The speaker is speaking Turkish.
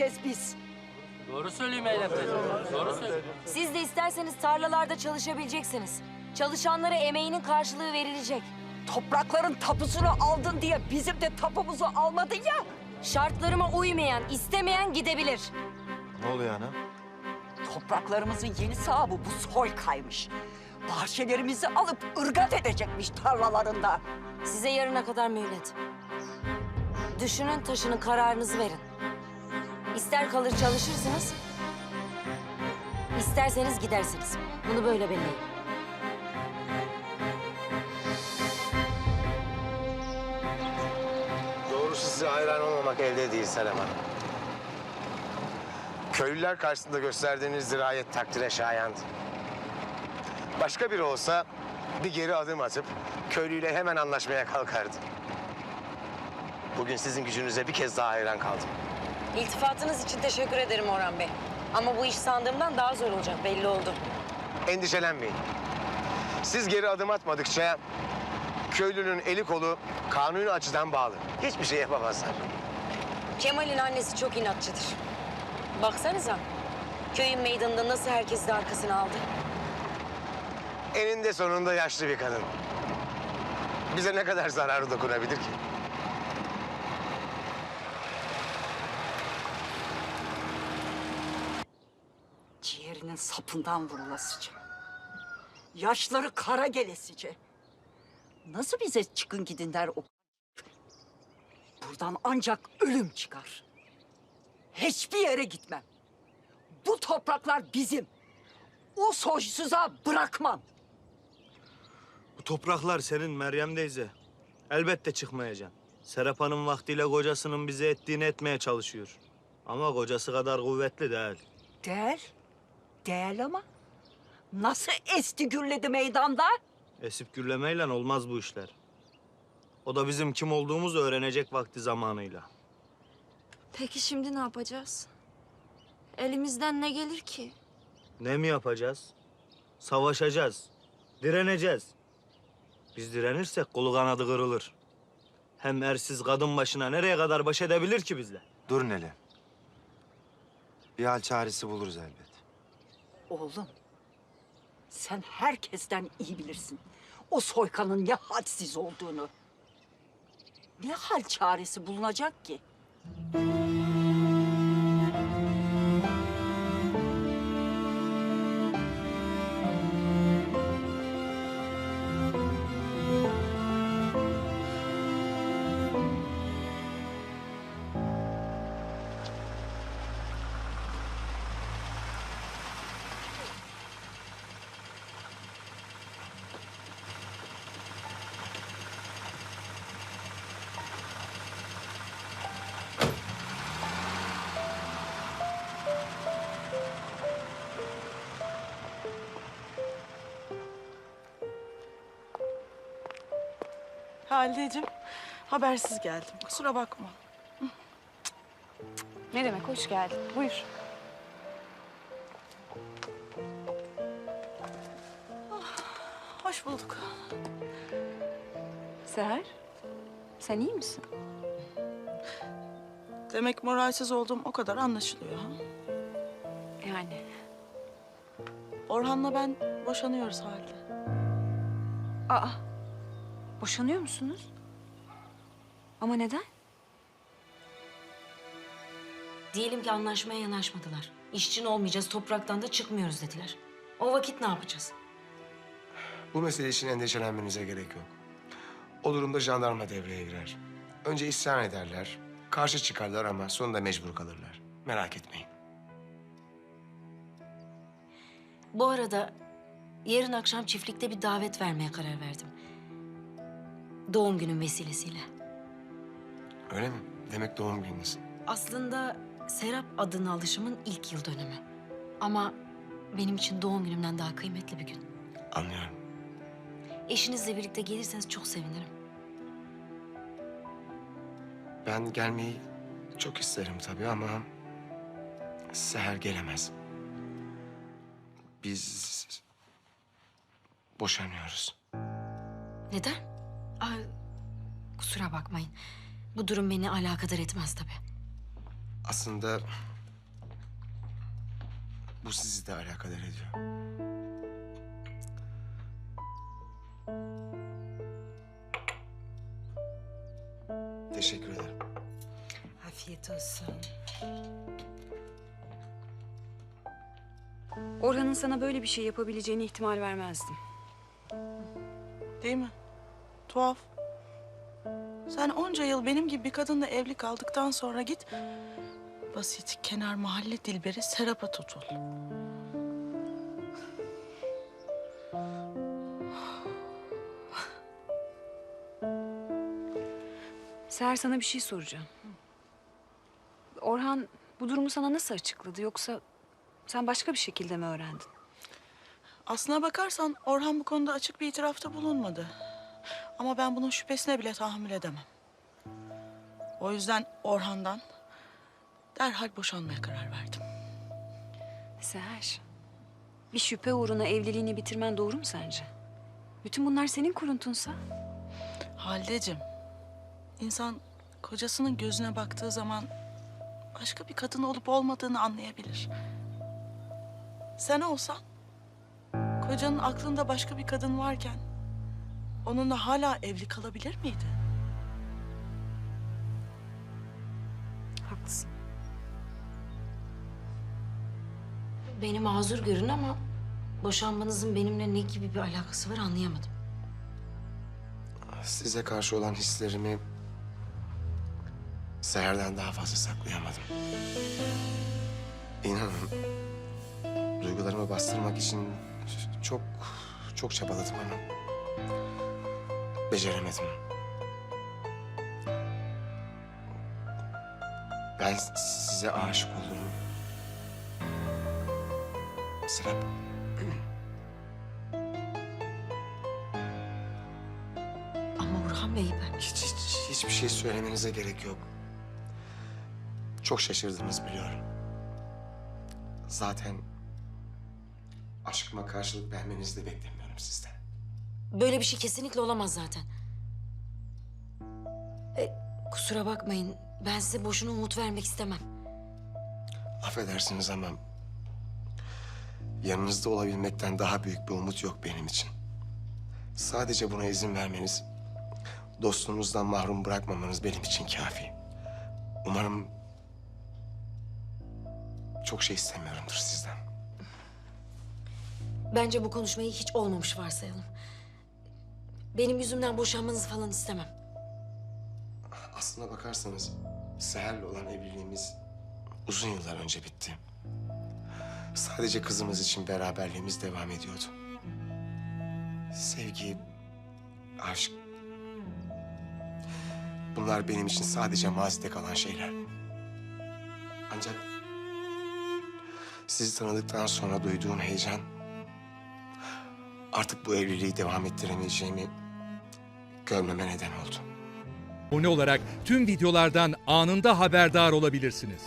edeceğiz biz? Doğru söylüyor Meyrem teyze. Doğru söylüyor. Siz de isterseniz tarlalarda çalışabileceksiniz. Çalışanlara emeğinin karşılığı verilecek. Toprakların tapusunu aldın diye bizim de tapumuzu almadın ya. Şartlarıma uymayan, istemeyen gidebilir. Ne oluyor ana? Topraklarımızın yeni sahibi bu soy kaymış. Bahçelerimizi alıp ırgat edecekmiş tarlalarında. Size yarına kadar mühlet. Düşünün, taşının kararınızı verin. İster kalır çalışırsınız, isterseniz gidersiniz. Bunu böyle belirleyin. Doğrusu size hayran olmamak elde değil Selam Hanım. Köylüler karşısında gösterdiğiniz dirayet takdire şayandı. Başka biri olsa bir geri adım atıp köylüyle hemen anlaşmaya kalkardı. Bugün sizin gücünüze bir kez daha hayran kaldım. İltifatınız için teşekkür ederim Orhan Bey. Ama bu iş sandığımdan daha zor olacak belli oldu. Endişelenmeyin. Siz geri adım atmadıkça köylünün eli kolu kanuni açıdan bağlı. Hiçbir şey yapamazlar. Kemal'in annesi çok inatçıdır. Baksanıza, köyün meydanında nasıl herkes de arkasına aldı. Eninde sonunda yaşlı bir kadın. Bize ne kadar zararı dokunabilir ki? Ciğerinin sapından vurulasıca. Yaşları kara gelesice. Nasıl bize çıkın gidin der o. Buradan ancak ölüm çıkar. Hiçbir yere gitmem. Bu topraklar bizim. O soysuza bırakmam. Bu topraklar senin Meryem teyze. Elbette çıkmayacaksın. Serap Hanım vaktiyle kocasının bize ettiğini etmeye çalışıyor. Ama kocası kadar kuvvetli değil. Değil. Değil ama. Nasıl esti gürledi meydanda? Esip gürlemeyle olmaz bu işler. O da bizim kim olduğumuzu öğrenecek vakti zamanıyla. Peki şimdi ne yapacağız? Elimizden ne gelir ki? Ne mi yapacağız? Savaşacağız. Direneceğiz. Biz direnirsek kolu kanadı kırılır. Hem ersiz kadın başına nereye kadar baş edebilir ki bizle? Dur Nele. Bir hal çaresi buluruz elbet. Oğlum, sen herkesten iyi bilirsin. O soykanın ne hadsiz olduğunu. Ne hal çaresi bulunacak ki? Halideciğim, habersiz geldim. Kusura bakma. Ne demek hoş geldin. Buyur. Hoş bulduk. Seher, sen iyi misin? Demek moralsiz olduğum o kadar anlaşılıyor ha? Yani Orhan'la ben boşanıyoruz Halide. Aa, boşanıyor musunuz? Ama neden? Diyelim ki anlaşmaya yanaşmadılar. İşçin olmayacağız, topraktan da çıkmıyoruz dediler. O vakit ne yapacağız? Bu mesele için endişelenmenize gerek yok. O durumda jandarma devreye girer. Önce isyan ederler, karşı çıkarlar ama sonunda mecbur kalırlar. Merak etmeyin. Bu arada yarın akşam çiftlikte bir davet vermeye karar verdim. Doğum günüm vesilesiyle. Öyle mi? Demek doğum gününüz. Aslında Serap adını alışımın ilk yıl dönümü. Ama benim için doğum günümden daha kıymetli bir gün. Anlıyorum. Eşinizle birlikte gelirseniz çok sevinirim. Ben gelmeyi çok isterim tabii ama... Seher gelemez. Biz boşanıyoruz. Neden? Ay, kusura bakmayın. Bu durum beni alakadar etmez tabii. Aslında bu sizi de alakadar ediyor. Teşekkür ederim. Afiyet olsun. Orhan'ın sana böyle bir şey yapabileceğine ihtimal vermezdim. Değil mi? Tuhaf. Sen onca yıl benim gibi bir kadınla evli kaldıktan sonra git... ...basit kenar mahalle dilberi Serap'a tutul. Seher sana bir şey soracağım. Orhan bu durumu sana nasıl açıkladı yoksa sen başka bir şekilde mi öğrendin? Aslına bakarsan Orhan bu konuda açık bir itirafta bulunmadı. Ama ben bunun şüphesine bile tahammül edemem. O yüzden Orhan'dan derhal boşanmaya karar verdim. Seher, bir şüphe uğruna evliliğini bitirmen doğru mu sence? Bütün bunlar senin kuruntunsa Haldecim, insan kocasının gözüne baktığı zaman başka bir kadın olup olmadığını anlayabilir. Sen olsan, kocanın aklında başka bir kadın varken onunla hala evli kalabilir miydi? haklısın. Beni mazur görün ama boşanmanızın benimle ne gibi bir alakası var anlayamadım. Size karşı olan hislerimi Seher'den daha fazla saklayamadım. İnanın duygularımı bastırmak için çok çok çabaladım ama beceremedim. Ben size aşık oldum. Serap. Ama Orhan Bey ben... Hiç, hiç, hiçbir şey söylemenize gerek yok. Çok şaşırdınız biliyorum. Zaten aşkıma karşılık vermenizi de beklemiyorum sizden. Böyle bir şey kesinlikle olamaz zaten. E, kusura bakmayın. Ben size boşuna umut vermek istemem. Affedersiniz ama yanınızda olabilmekten daha büyük bir umut yok benim için. Sadece buna izin vermeniz, dostluğunuzdan mahrum bırakmamanız benim için kafi. Umarım çok şey istemiyorumdur sizden. Bence bu konuşmayı hiç olmamış varsayalım. Benim yüzümden boşanmanızı falan istemem. Aslına bakarsanız Seher'le olan evliliğimiz uzun yıllar önce bitti. Sadece kızımız için beraberliğimiz devam ediyordu. Sevgi, aşk... Bunlar benim için sadece mazide kalan şeyler. Ancak sizi tanıdıktan sonra duyduğum heyecan... ...artık bu evliliği devam ettiremeyeceğimi görmeme neden oldu. abone olarak tüm videolardan anında haberdar olabilirsiniz.